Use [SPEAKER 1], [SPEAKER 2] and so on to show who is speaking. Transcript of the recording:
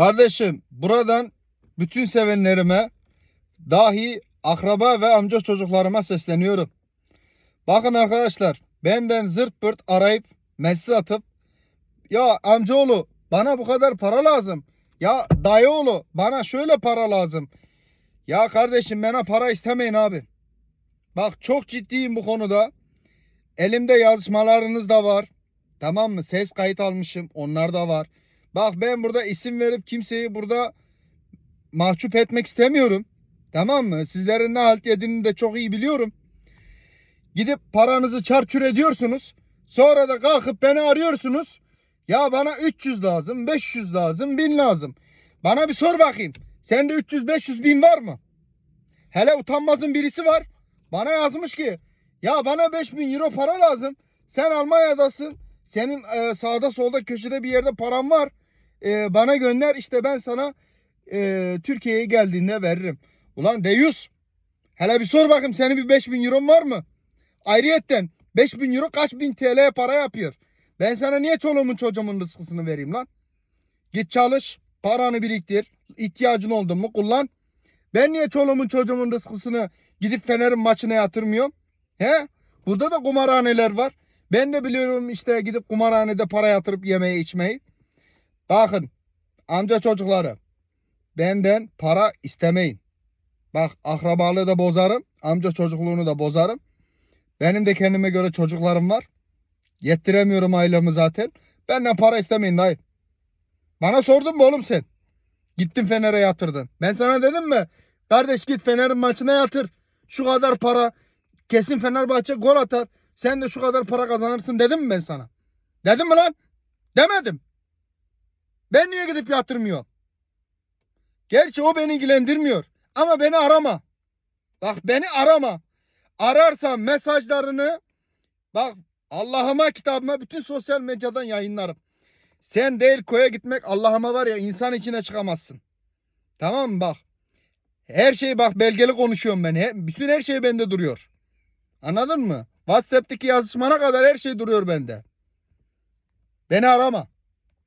[SPEAKER 1] Kardeşim buradan bütün sevenlerime dahi akraba ve amca çocuklarıma sesleniyorum. Bakın arkadaşlar benden zırt pırt arayıp mesaj atıp ya amcaoğlu bana bu kadar para lazım. Ya dayıoğlu bana şöyle para lazım. Ya kardeşim bana para istemeyin abi. Bak çok ciddiyim bu konuda. Elimde yazışmalarınız da var. Tamam mı? Ses kayıt almışım. Onlar da var. Bak ben burada isim verip kimseyi burada mahcup etmek istemiyorum. Tamam mı? Sizlerin ne halt yediğini de çok iyi biliyorum. Gidip paranızı çarçur ediyorsunuz. Sonra da kalkıp beni arıyorsunuz. Ya bana 300 lazım, 500 lazım, 1000 lazım. Bana bir sor bakayım. Sende 300-500 bin var mı? Hele utanmazın birisi var. Bana yazmış ki ya bana 5000 euro para lazım. Sen Almanya'dasın. Senin e, sağda solda köşede bir yerde param var. E, bana gönder işte ben sana e, Türkiye'ye geldiğinde veririm. Ulan Deyus. Hele bir sor bakayım senin bir 5000 euron var mı? Ayrıyetten 5000 euro kaç bin TL para yapıyor? Ben sana niye çoluğumun çocuğumun rızkısını vereyim lan? Git çalış, paranı biriktir, ihtiyacın oldu mu kullan. Ben niye çoluğumun çocuğumun rızkısını gidip Fener'in maçına yatırmıyorum? He? Burada da kumarhaneler var. Ben de biliyorum işte gidip kumarhanede para yatırıp yemeği içmeyi. Bakın amca çocukları benden para istemeyin. Bak akrabalığı da bozarım. Amca çocukluğunu da bozarım. Benim de kendime göre çocuklarım var. Yettiremiyorum ailemi zaten. Benden para istemeyin dayı. Bana sordun mu oğlum sen? Gittin Fener'e yatırdın. Ben sana dedim mi? Kardeş git Fener'in maçına yatır. Şu kadar para. Kesin Fenerbahçe gol atar. Sen de şu kadar para kazanırsın dedim mi ben sana? Dedim mi lan? Demedim. Ben niye gidip yatırmıyorum? Gerçi o beni ilgilendirmiyor. Ama beni arama. Bak beni arama. Ararsan mesajlarını bak Allah'ıma kitabıma bütün sosyal medyadan yayınlarım. Sen değil koya gitmek Allah'ıma var ya insan içine çıkamazsın. Tamam mı bak. Her şey bak belgeli konuşuyorum ben. Bütün her şey bende duruyor. Anladın mı? WhatsApp'taki yazışmana kadar her şey duruyor bende. Beni arama.